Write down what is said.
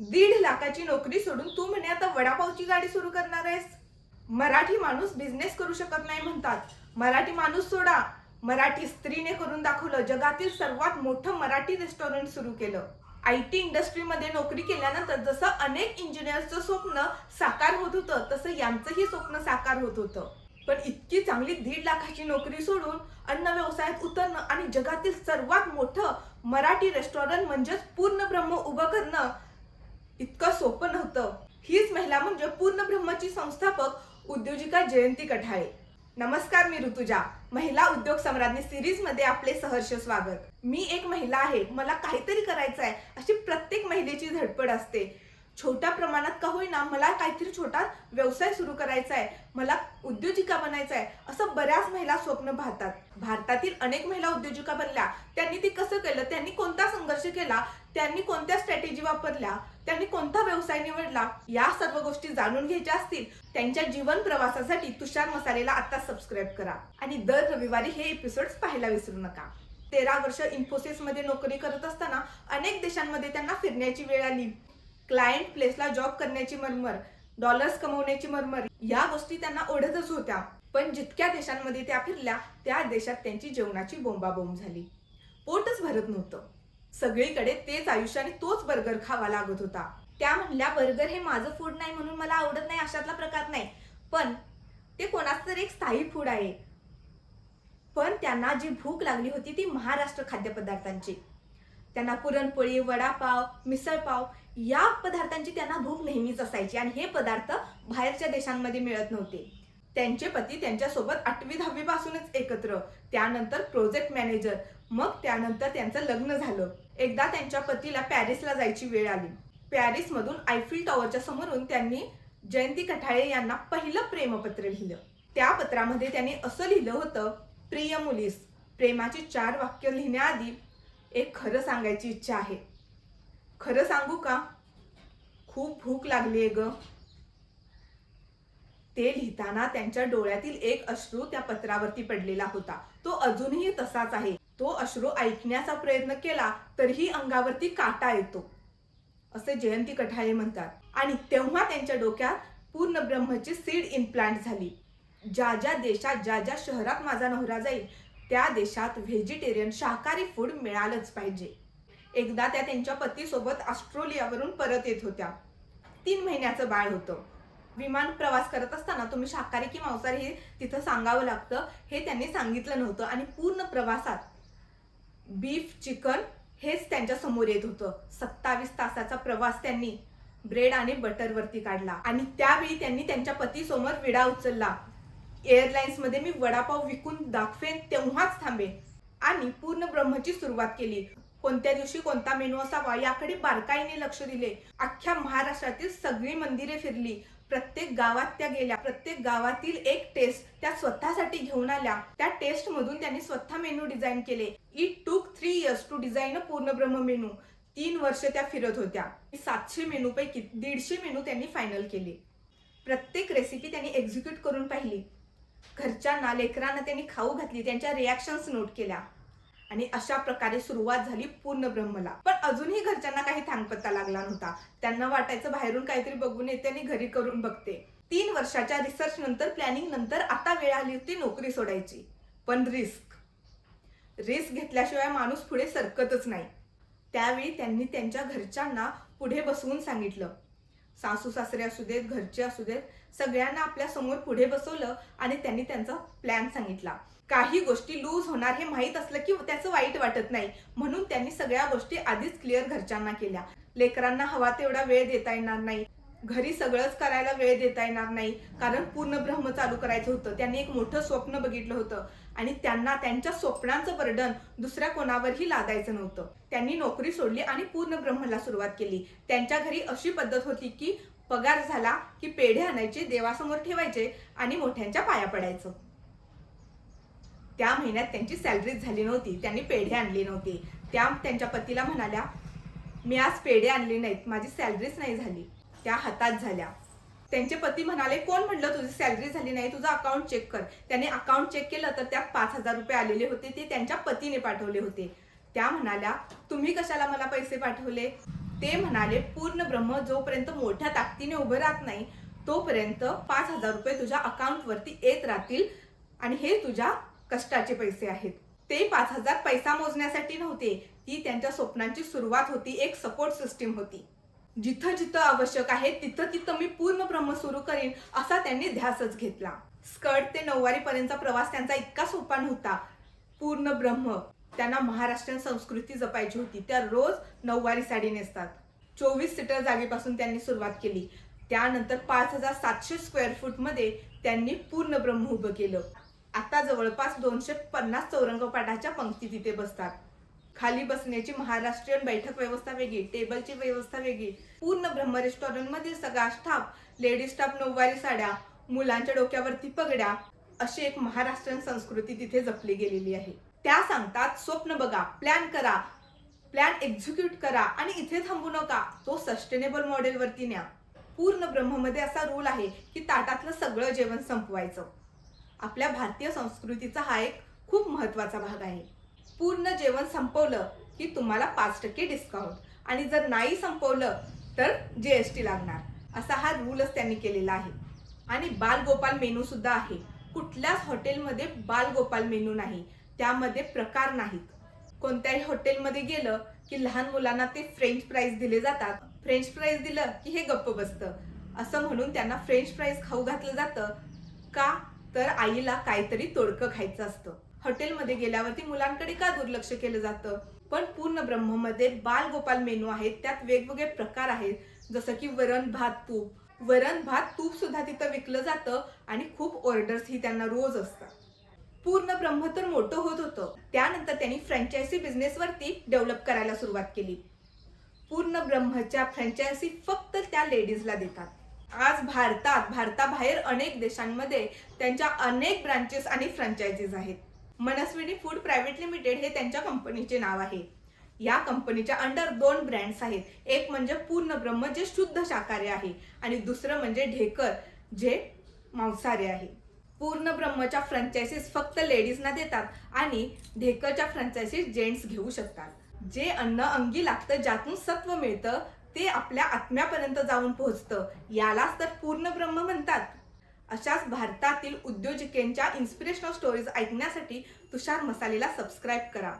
दीड लाखाची नोकरी सोडून तू म्हणे आता वडापावची गाडी सुरू करणार आहेस? मराठी माणूस बिझनेस करू शकत नाही म्हणतात. मराठी माणूस सोडा. मराठी स्त्रीने करून दाखवलं. जगातील सर्वात मोठं मराठी रेस्टॉरंट सुरू केलं. आय टी इंडस्ट्रीमध्ये नोकरी केल्यानंतर जसं अनेक इंजिनियर्सचं स्वप्न साकार होत होतं तसं यांचंही स्वप्न साकार होत होतं. पण इतकी चांगली दीड लाखाची नोकरी सोडून अन्न व्यवसायात उतरणं आणि जगातील सर्वात मोठं मराठी रेस्टॉरंट म्हणजेच पूर्ण ब्रह्म उभं करणं इतकं सोपं नव्हतं. हीच महिला म्हणजे पूर्ण ब्रह्मची संस्थापक उद्योजिका जयंती कठाळे. नमस्कार मी ऋतुजा. महिला उद्योग सम्राज्ञी सिरीजमध्ये आपले सहर्ष स्वागत. मी एक महिला आहे. मला काहीतरी करायचं आहे अशी प्रत्येक महिलेची धडपड असते. छोट्या प्रमाणात का होईना मला काहीतरी छोटा व्यवसाय सुरू करायचा आहे मला उद्योजिका बनायचं आहे असं बऱ्याच महिला स्वप्न पाहतात. भारतातील अनेक महिला उद्योजिका बनल्या. त्यांनी ते कसं केलं? त्यांनी कोणता संघर्ष केला? त्यांनी कोणत्या स्ट्रॅटेजी वापरल्या? त्यांनी कोणता व्यवसाय निवडला? या सर्व गोष्टी जाणून घ्यायच्या असतील त्यांच्या जीवन प्रवासासाठी तुषार मसालेला आता सबस्क्राईब करा. आणि दर रविवारी हे एपिसोड पाहायला विसरू नका. तेरा वर्ष इन्फोसिसमध्ये नोकरी करत असताना अनेक देशांमध्ये त्यांना फिरण्याची वेळ आली. क्लायंट प्लेसला जॉब करण्याची मरमर डॉलर्स कमवण्याची मरमर या गोष्टी त्यांना ओढतच होत्या. पण जितक्या देशांमध्ये त्या फिरल्या त्या देशात त्यांची जेवणाची बोंबाबोंब झाली. पोटच भरत नव्हतं. सगळीकडे तेच आयुष्य आणि तोच बर्गर खावा लागत होता. त्या म्हणल्या बर्गर हे माझं फूड नाही म्हणून मला आवडत नाही अशातला प्रकार नाही. पण ते कोणाचं तरी एक स्थायी फूड आहे. पण त्यांना जी भूक लागली होती ती महाराष्ट्र खाद्यपदार्थांची. त्यांना पुरणपोळी वडापाव मिसळपाव या पदार्थांची त्यांना भूक नेहमीच असायची आणि हे पदार्थ बाहेरच्या देशांमध्ये मिळत नव्हते. त्यांचे पती त्यांच्यासोबत आठवी दहावी पासूनच एकत्र. त्यानंतर प्रोजेक्ट मॅनेजर मग त्यानंतर त्यांचं लग्न झालं. एकदा त्यांच्या पतीला पॅरिसला जायची वेळ आली. पॅरिसमधून आयफिल टॉवरच्या समोरून त्यांनी जयंती कठाळे यांना पहिलं प्रेमपत्र लिहिलं. त्या पत्रामध्ये त्यांनी असं लिहिलं होतं प्रिय मुलीस प्रेमाची चार वाक्य लिहिण्याआधी एक खरं सांगायची इच्छा आहे. खरं सांगू का? खूप भूक लागली आहे ग. ते लिहिताना त्यांच्या डोळ्यातील एक अश्रू त्या पत्रावरती पडलेला होता. तो अजूनही तसाच आहे. तो अश्रू ऐकण्याचा प्रयत्न केला तरीही अंगावरती काटा येतो. असे जयंती कठाळे म्हणतात. आणि तेव्हा त्यांच्या डोक्यात पूर्ण ब्रह्मची सीड इम्प्लांट झाली. ज्या ज्या देशात ज्या ज्या शहरात माझा नवरा जाईल त्या देशात व्हेजिटेरियन शाकाहारी फूड मिळालंच पाहिजे. एकदा त्या त्यांच्या पतीसोबत ऑस्ट्रेलियावरून परत येत होत्या. तीन महिन्याचं बाळ होतं. विमान प्रवास करत असताना तुम्ही शाकाहारी की मांसाहारी हे तिथं सांगावं लागतं हे त्यांनी सांगितलं नव्हतं आणि पूर्ण प्रवासात बीफ चिकन हेच त्यांच्यासमोर येत होतं. सत्तावीस तासाचा प्रवास त्यांनी. ब्रेड आणि बटरवरती काढला आणि त्यावेळी त्यांनी त्यांच्या पतीसमोर विडा उचलला. एअरलाइन्समध्ये मी वडापाव विकून दाखवेन तेव्हाच थांबेन. आणि पूर्ण ब्रह्मची सुरुवात केली. कोणत्या दिवशी कोणता मेनू असावा याकडे बारकाईने लक्ष दिले. अख्ख्या महाराष्ट्रातील सगळी मंदिरे फिरली. प्रत्येक गावात त्या गेल्या. प्रत्येक गावातील एक टेस्ट त्या स्वतःसाठी घेऊन आल्या. त्या टेस्ट मधून त्यांनी स्वतः मेनू डिझाईन केले. It took three years to design a पूर्ण ब्रह्म मेनू. तीन वर्ष त्या फिरत होत्या. सातशे मेनू पैकी दीडशे मेनू त्यांनी फायनल केले. प्रत्येक रेसिपी त्यांनी एक्झिक्यूट करून पाहिली. घरच्यांना लेकरांना त्यांनी खाऊ घातली त्यांच्या रिॲक्शन्स नोट केल्या. आणि अशा प्रकारे सुरुवात झाली पूर्ण ब्रह्मला. पण अजूनही घरच्यांना काही थांगपत्ता लागला नव्हता. त्यांना वाटायचं बाहेरून काहीतरी बघून येते आणि घरी करून बघते. तीन वर्षाच्या रिसर्च नंतर प्लॅनिंग नंतर आता वेळ आली होती नोकरी सोडायची. पण रिस्क रिस्क घेतल्याशिवाय माणूस पुढे सरकतच नाही. त्यावेळी त्यांनी त्यांच्या घरच्यांना पुढे बसवून सांगितलं. सासू सासरे असू देत घरचे असू देत सगळ्यांना आपल्यासमोर पुढे बसवलं आणि त्यांनी त्यांचा प्लॅन सांगितला. काही गोष्टी लूज होणार हे माहीत असलं की त्याचं वाईट वाटत नाही. म्हणून त्यांनी सगळ्या गोष्टी आधीच क्लिअर घरच्यांना केल्या. लेकरांना हवा तेवढा वेळ देता येणार नाही. घरी सगळंच करायला वेळ देता येणार नाही. कारण पूर्ण ब्रह्म चालू करायचं होतं. त्यांनी एक मोठं स्वप्न बघितलं होतं. आणि त्यांना त्यांच्या स्वप्नांचं बर्डन दुसऱ्या कोणावरही लादायचं नव्हतं. त्यांनी नोकरी सोडली आणि पूर्ण ब्रह्मला सुरुवात केली. त्यांच्या घरी अशी पद्धत होती की पगार झाला की पेढे आणायचे देवासमोर ठेवायचे आणि मोठ्यांच्या पाया पडायचं. त्या महिन्यात त्यांची सॅलरीच झाली नव्हती त्यांनी पेढे आणली नव्हती. त्या त्यांच्या पतीला म्हणाल्या मी आज पेढे आणले नाहीत माझी सॅलरीच नाही झाली. त्या हातात झाल्या. त्यांचे पती म्हणाले कोण म्हणलं तुझी सॅलरी झाली नाही? तुझं अकाउंट चेक कर. त्याने अकाउंट चेक केलं तर त्यात पाच हजार रुपये आलेले होते ते त्यांच्या पतीने पाठवले होते. त्या म्हणाल्या तुम्ही कशाला मला पैसे पाठवले? ते म्हणाले पूर्ण ब्रह्म जोपर्यंत मोठ्या ताकदीने उभं राहत नाही तोपर्यंत पाच हजार रुपये तुझ्या अकाउंटवरती येत राहतील आणि हे तुझ्या कष्टाचे पैसे आहेत. ते पाच हजार पैसा मोजण्यासाठी नव्हते. ती त्यांच्या स्वप्नांची सुरुवात होती एक सपोर्ट सिस्टीम होती. जिथं जिथं आवश्यक आहे तिथं तिथं मी पूर्ण ब्रह्म सुरू करीन असा त्यांनी ध्यासच घेतला. स्कर्ट ते नऊवारी पर्यंतचा प्रवास त्यांचा इतका सोपा नव्हता. पूर्ण ब्रह्म त्यांना महाराष्ट्रीयन संस्कृती जपायची होती. त्या रोज नऊवारी साडी नेसतात. चोवीस सीटर जागेपासून त्यांनी सुरुवात केली. त्यानंतर पाच हजार सातशे स्क्वेअर फूटमध्ये त्यांनी पूर्ण ब्रह्म उभं केलं. आता जवळपास दोनशे पन्नास चौरंगपाठाच्या पंक्ती तिथे बसतात. खाली बसण्याची महाराष्ट्रीयन बैठक व्यवस्था वेगळी टेबलची व्यवस्था वेगळी. पूर्ण ब्रह्म रेस्टॉरंट मधील सगळा स्टाफ लेडीज स्टाफ नऊवारी साड्या मुलांच्या डोक्यावरती पगड्या अशी एक महाराष्ट्रीयन संस्कृती तिथे जपली गेलेली आहे. त्या सांगतात स्वप्न बघा प्लॅन करा प्लॅन एक्झिक्यूट करा आणि इथे थांबू नका. तो सस्टेनेबल मॉडेलवरती न्या. पूर्ण ब्रह्ममध्ये असा रूल आहे की ताटातलं सगळं जेवण संपवायचं. आपल्या भारतीय संस्कृतीचा हा एक खूप महत्त्वाचा भाग आहे. पूर्ण जेवण संपवलं की तुम्हाला पाच टक्के डिस्काउंट आणि जर नाही संपवलं तर जी एस टी लागणार. असा हा रूलच त्यांनी केलेला आहे. आणि बालगोपाल मेनू सुद्धा आहे. कुठल्याच हॉटेलमध्ये बालगोपाल मेनू नाही. त्यामध्ये प्रकार नाहीत. कोणत्याही हॉटेलमध्ये गेलं की लहान मुलांना ते फ्रेंच फ्राईज दिले जातात. फ्रेंच फ्राईज दिलं की हे गप्प बसतं. असं म्हणून त्यांना फ्रेंच फ्राईज खाऊ घातलं जातं का? तर आईला काहीतरी तोडकं खायचं असतं. हॉटेलमध्ये गेल्यावरती मुलांकडे का दुर्लक्ष केलं जातं? पण पूर्ण ब्रह्ममध्ये बालगोपाल मेनू आहेत. त्यात वेगवेगळे प्रकार आहेत. जसं की वरण भात तूप. वरण भात तूप सुद्धा तिथं विकलं जातं आणि खूप ऑर्डर्स ही त्यांना रोज असतात. पूर्ण ब्रह्म तर मोठं होत होतं. त्यानंतर त्यांनी फ्रँचायझी बिझनेसवरती डेव्हलप करायला सुरुवात केली. पूर्ण ब्रह्मच्या फ्रँचायसी फक्त त्या लेडीजला देतात. आज भारतात भारताबाहेर अनेक देशांमध्ये त्यांच्या अनेक ब्रांचेस आणि फ्रँचायझीज आहेत. मनस्विनी फूड प्रायव्हेट लिमिटेड हे त्यांच्या कंपनीचे नाव आहे. या कंपनीच्या अंडर दोन ब्रँड्स आहेत. एक म्हणजे पूर्ण ब्रह्म जे शुद्ध शाकाहारी आहे. आणि दुसरं म्हणजे ढेकर जे मांसाहारी आहे. पूर्ण ब्रह्मच्या फ्रँचायसीज फक्त लेडीजना देतात आणि ढेकरच्या फ्रँचायसीज जेंट्स घेऊ शकतात. जे अन्न अंगी लागतं ज्यातून सत्व मिळतं ते आपल्या आत्म्यापर्यंत जाऊन पोहोचतं. यालाच तर पूर्ण ब्रह्म म्हणतात. अशाच भारतातील उद्योजिकेंच्या इन्स्पिरेशनल स्टोरीज ऐकण्यासाठी तुषार मसालेला सबस्क्राईब करा.